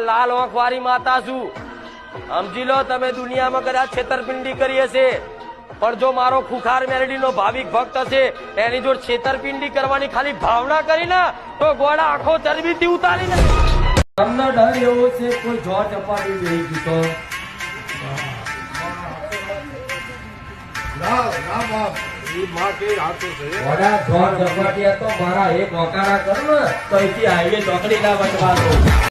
લાલ ઓંખ વાળી માતા છું સમજી લો, તમે દુનિયામાં કદાચ છેતરપિંડી કરી હશે. પણ જો મારો ખુખાર મેલડીનો ભાવિક ભક્ત હશે એની જો છેતરપિંડી કરવાની ખાલી ભાવના કરી ને તો ગોળા આખો ચરબીથી ઉતારી ને તમને ડર એવો છે કોઈ જો ચપાટી નહીં ગયો વડા જોર ચપાટિયા તો મારા એક વકારા કર ને તો અહીંથી હાઈવે ચોકડી ના બચવા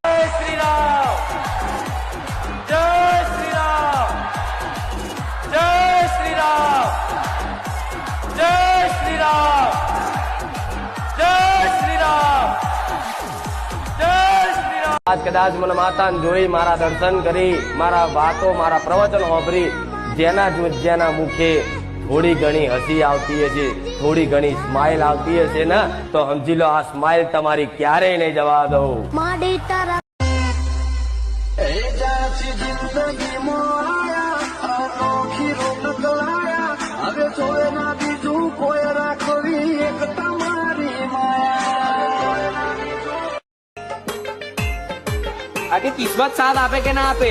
આજ કદાચ મને માતાને જોઈ, મારા દર્શન કરી, મારા વાતો, મારા પ્રવચન સાંભળી, જેના જેના મુખે થોડી ઘણી હસી આવતી હશે, થોડી ઘણી સ્માઇલ આવતી હશે ને, તો સમજી લો, આ સ્માઇલ તમારી ક્યારેય નહીં જવા દઉં. આખી કિસ્મત સાથ આપે કે ના આપે?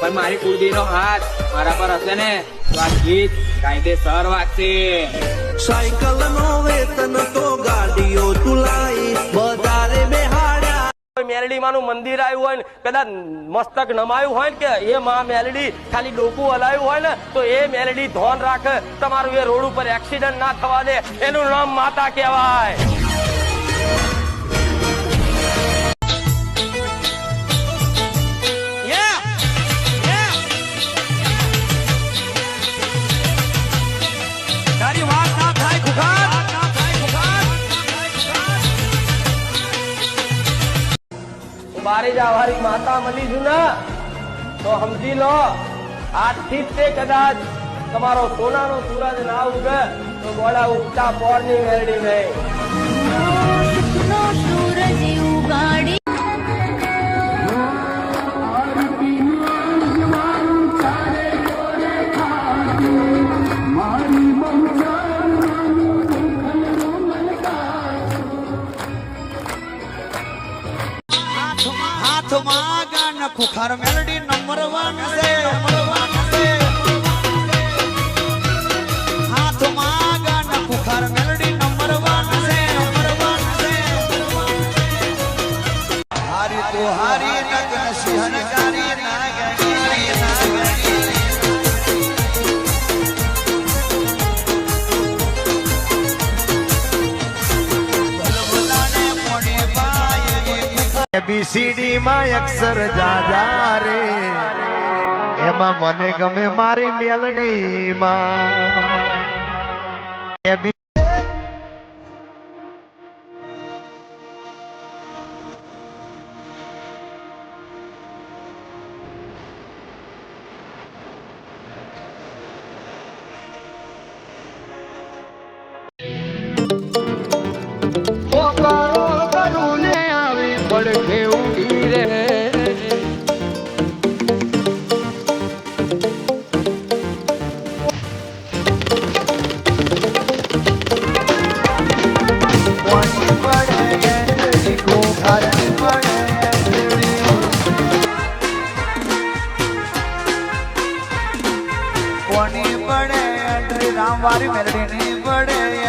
પણ મારી કુળદી નો હાથ મારા પર હશે ને? તો આ ગીત કાયદેસર વાગશે. સાયકલ નો વેતન તો ગાડીઓ તુલાઈ વધારે બેહાડ્યા. મેલડી માનું મંદિર આવ્યું હોય ને કદાચ મસ્તક નમાયું હોય ને કે એ માં મેલડી ખાલી ડોકું હલાયું હોય ને તો એ મેલડી ધોન રાખે. તમારું એ રોડ ઉપર એક્સિડન્ટ ના થવા દે. એનું નામ માતા કહેવાય. બારી જવારી માતા મળી છું ને, તો સમજી લો આજથી તે કદાચ તમારો સોનાનો સૂરજ ના ઉગે, તો ગોળા ઉગતા પોરની મેલડી નહીં. હાથમાં ગાન ખુખાર મેલડી નંબર વન છે. હાથમાં ગાન ખુખાર મેલડી નંબર વન છે. નંબર વન છે હારી તો હારી, નગન સિંહનકારી નાગણી નાગણી એબીસીડી માં અક્ષર જાજા રે. એમાં મને ગમે મારી મેલડી માં. કોની પડે રામ વારી મેલડી ની પડે.